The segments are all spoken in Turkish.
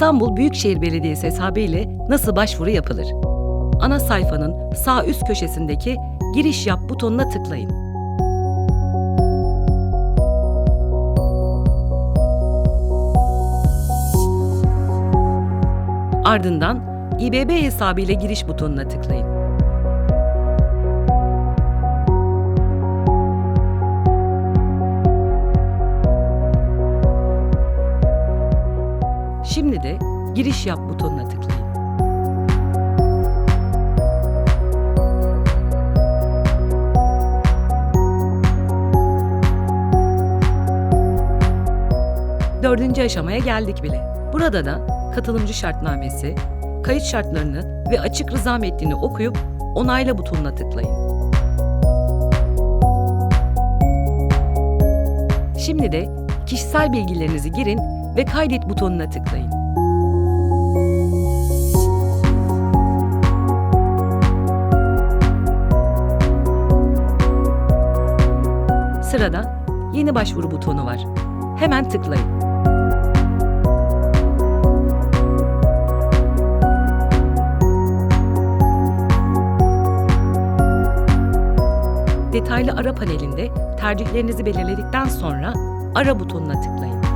İstanbul Büyükşehir Belediyesi hesabı ile nasıl başvuru yapılır? Ana sayfanın sağ üst köşesindeki Giriş Yap butonuna tıklayın. Ardından İBB hesabı ile giriş butonuna tıklayın. Şimdi de giriş yap butonuna tıklayın. Dördüncü aşamaya geldik bile. Burada da katılımcı şartnamesi, kayıt şartlarını ve açık rıza metnini okuyup onayla butonuna tıklayın. Şimdi de kişisel bilgilerinizi girin ve kaydet butonuna tıklayın. Sırada yeni başvuru butonu var. Hemen tıklayın. Detaylı ara panelinde tercihlerinizi belirledikten sonra ara butonuna tıklayın.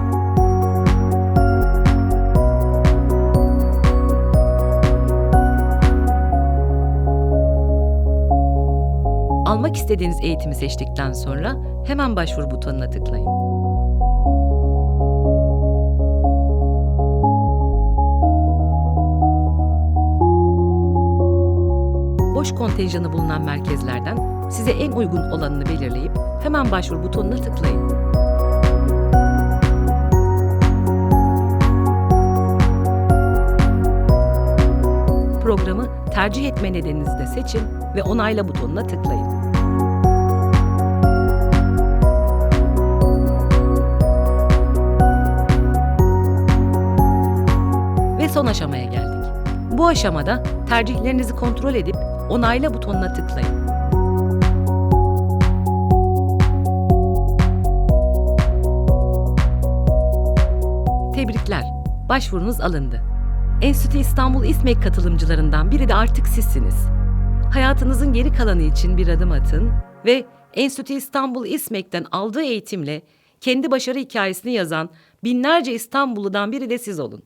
Almak istediğiniz eğitimi seçtikten sonra hemen başvuru butonuna tıklayın. Boş kontenjanı bulunan merkezlerden size en uygun olanını belirleyip hemen başvuru butonuna tıklayın. Programı tercih etme nedeninizi de seçin ve onayla butonuna tıklayın. Ve son aşamaya geldik. Bu aşamada tercihlerinizi kontrol edip onayla butonuna tıklayın. Tebrikler, başvurunuz alındı. Enstitü İstanbul İSMEK katılımcılarından biri de artık sizsiniz. Hayatınızın geri kalanı için bir adım atın ve Enstitü İstanbul İSMEK'ten aldığı eğitimle kendi başarı hikayesini yazan binlerce İstanbulludan biri de siz olun.